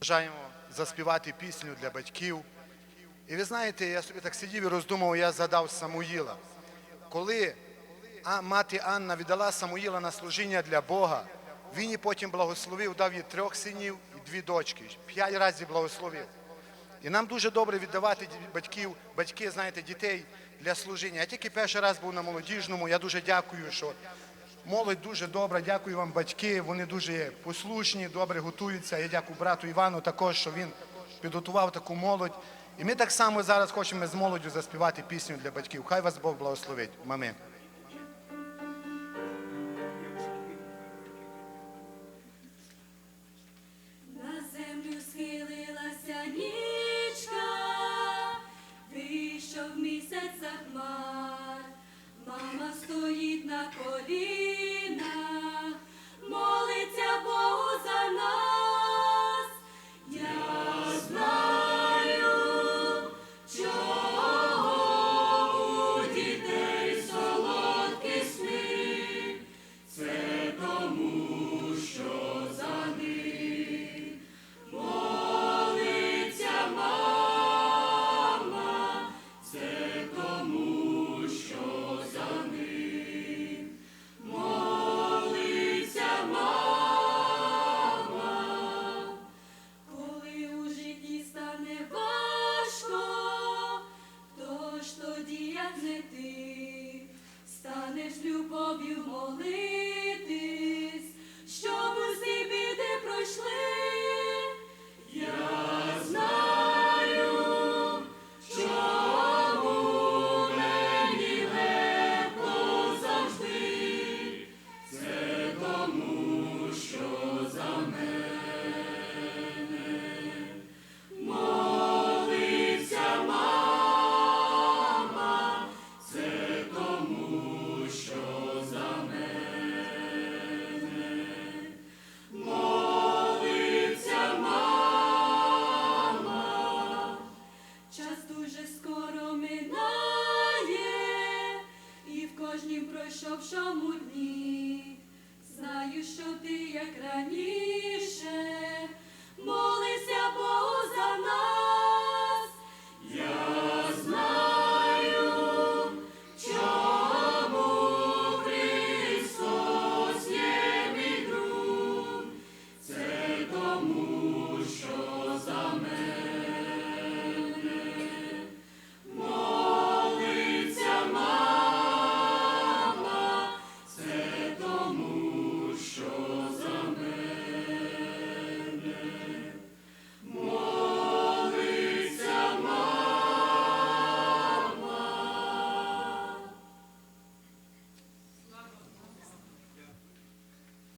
Бажаємо заспівати пісню для батьків. І ви знаєте, я собі так сидів і роздумав, я згадав Самуїла. Коли мати Анна віддала Самуїла на служіння для Бога, він її потім благословив, дав їй трьох синів і дві дочки. П'ять разів благословив. І нам дуже добре віддавати батьків, батьки, знаєте, дітей для служіння. Я тільки перший раз був на молодіжному. Я дуже дякую, що молодь дуже добра. Дякую вам, батьки. Вони дуже послушні, добре готуються. Я дякую брату Івану також, що він підготував таку молодь. І ми так само зараз хочемо з молоддю заспівати пісню для батьків. Хай вас Бог благословить. Амінь. не ти, станеш любов'ю молити. в дні, знаю, що ти як раніше.